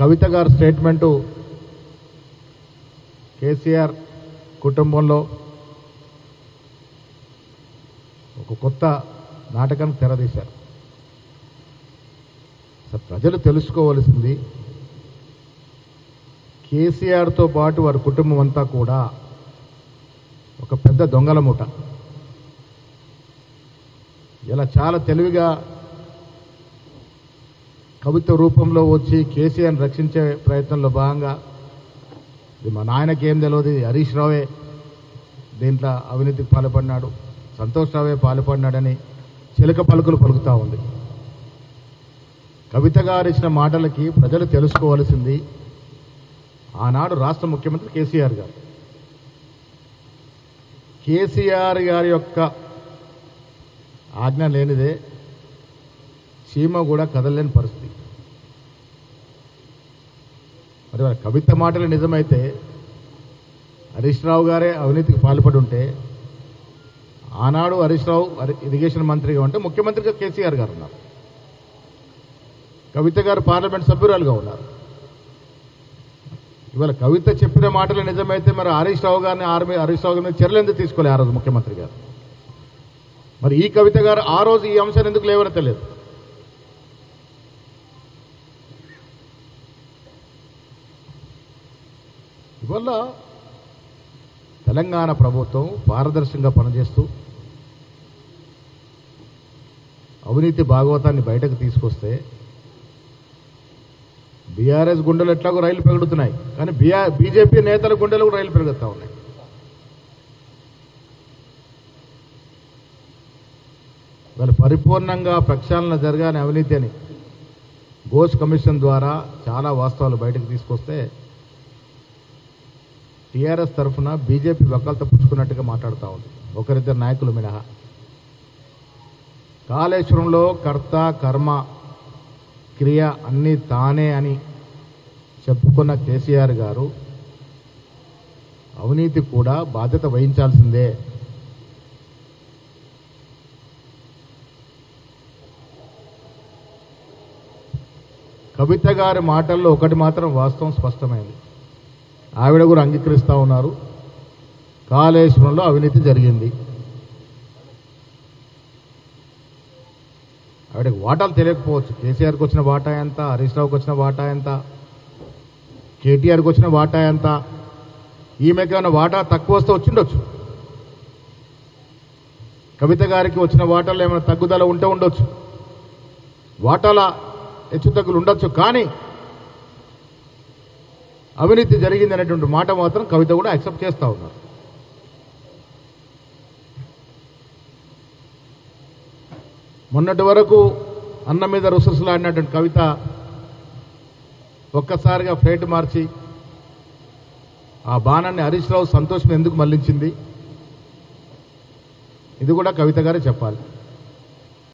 కవిత గారి స్టేట్మెంటు కేసీఆర్ కుటుంబంలో ఒక కొత్త నాటకాన్ని తెరదీశారు. ప్రజలు తెలుసుకోవలసింది కేసీఆర్తో పాటు వారి కుటుంబం అంతా కూడా ఒక పెద్ద దొంగల మూట. ఇలా చాలా తెలివిగా కవిత్వ రూపంలో వచ్చి కేసీఆర్ని రక్షించే ప్రయత్నంలో భాగంగా ఇది మా నాయనకి ఏం తెలియదు హరీష్ రావే దీంట్లో అవినీతికి పాల్పడినాడు సంతోష్ రావే పాల్పడినాడని చిలక పలుకులు పలుకుతూ ఉంది. కవిత గారు ఇచ్చిన మాటలకి ప్రజలు తెలుసుకోవలసింది ఆనాడు రాష్ట్ర ముఖ్యమంత్రి కేసీఆర్ గారు. కేసీఆర్ గారి యొక్క ఆజ్ఞ లేనిదే చీమ కూడా కదలలేని పరిస్థితి. మరి వాళ్ళ కవిత మాటలు నిజమైతే హరీష్ రావు గారే అవినీతికి పాల్పడి ఉంటే ఆనాడు హరీష్ రావు ఇరిగేషన్ మంత్రిగా ఉంటే ముఖ్యమంత్రిగా కేసీఆర్ గారు ఉన్నారు. కవిత గారు పార్లమెంట్ సభ్యురాలుగా ఉన్నారు. ఇవాళ కవిత చెప్పిన మాటలు నిజమైతే మరి హరీష్ రావు గారిని ఆర్మీ హరీష్ రావు గారిని చర్యలు ఎందుకు తీసుకోలే ఆ రోజు ముఖ్యమంత్రి గారు? మరి ఈ కవిత గారు ఆ రోజు ఈ అంశాన్ని ఎందుకు లేవనో ఇవల్ల తెలంగాణ ప్రభుత్వం పారదర్శకంగా పనిచేస్తూ అవినీతి భాగవతాన్ని బయటకు తీసుకొస్తే బీఆర్ఎస్ గుండెలు ఎట్లాగో రైలు పెరుగుతున్నాయి కానీ బీఆర్ బీజేపీ నేతల గుండెలు కూడా రైలు పెరుగుతూ ఉన్నాయి. దాని పరిపూర్ణంగా ప్రక్షాళన జరగాని అవినీతి అని ఘోష్ కమిషన్ ద్వారా చాలా వాస్తవాలు బయటకు తీసుకొస్తే టీఆర్ఎస్ తరఫున బీజేపీ వకాలతో పుచ్చుకున్నట్టుగా మాట్లాడుతూ ఉంది. ఒకరిద్దరు నాయకులు మినహా. కాళేశ్వరంలో కర్త కర్మ క్రియ అన్నీ తానే అని చెప్పుకున్న కేసీఆర్ గారు అవినీతి కూడా బాధ్యత వహించాల్సిందే. కవిత గారి మాటల్లో ఒకటి మాత్రం వాస్తవం స్పష్టమైంది. ఆవిడ కూడా అంగీకరిస్తూ ఉన్నారు. కాళేశ్వరంలో అవినీతి జరిగింది. ఆవిడకి వాటాలు తెలియకపోవచ్చు. కేసీఆర్కి వచ్చిన వాటా ఎంత? హరీష్ రావుకి వచ్చిన వాటా ఎంత? కేటీఆర్కి వచ్చిన వాటా ఎంత? ఈమెకి వాటా తక్కువ వస్తే వచ్చిండొచ్చు. కవిత గారికి వచ్చిన వాటాల్లో ఏమైనా తగ్గుదల ఉంటే ఉండొచ్చు. వాటాల హెచ్చు తగ్గులు ఉండొచ్చు. కానీ అవినీతి జరిగింది అనేటువంటి మాట మాత్రం కవిత కూడా యాక్సెప్ట్ చేస్తూ ఉన్నారు. మొన్నటి వరకు అన్నం మీద రుసరుసలాడినటువంటి కవిత ఒక్కసారిగా ఫ్లైట్ మార్చి ఆ బాణాన్ని హరీష్ రావు సంతోషం ఎందుకు మళ్ళించింది? ఇది కూడా కవిత గారే చెప్పాలి.